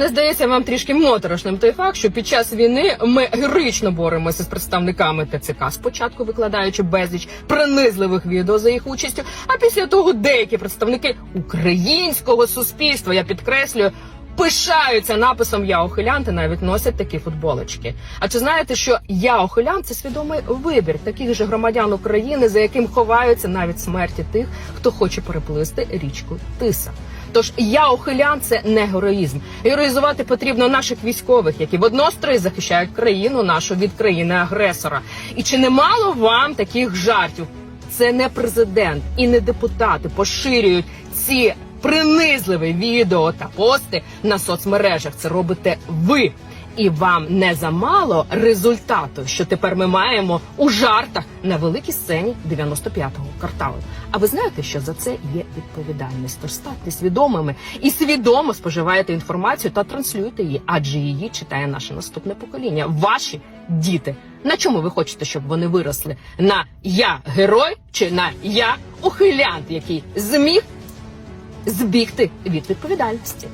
Не здається вам трішки моторошним той факт, що під час війни ми героїчно боремося з представниками ТЦК, спочатку викладаючи безліч принизливих відео за їх участю, а після того деякі представники українського суспільства, я підкреслюю. Пишаються написом Я ухилянт і навіть носять такі футболочки. А чи знаєте, що я ухилянт це свідомий вибір таких же громадян України, за яким ховаються навіть смерті тих, хто хоче переплисти річку Тиса? Тож я ухилян це не героїзм. Героїзувати потрібно наших військових, які в однострої захищають країну нашу від країни агресора. І чи немало вам таких жартів? Це не президент і не депутати поширюють ці принизливі відео та пости на соцмережах. Це робите ви. І вам не замало результату, що тепер ми маємо у жартах на великій сцені 95-го кварталу. А ви знаєте, що за це є відповідальність? Тож ставте свідомими і свідомо споживаєте інформацію та транслюєте її, адже її читає наше наступне покоління. Ваші діти. На чому ви хочете, щоб вони виросли? На я герой чи на я ухилянт, який зміг збігти від відповідальності?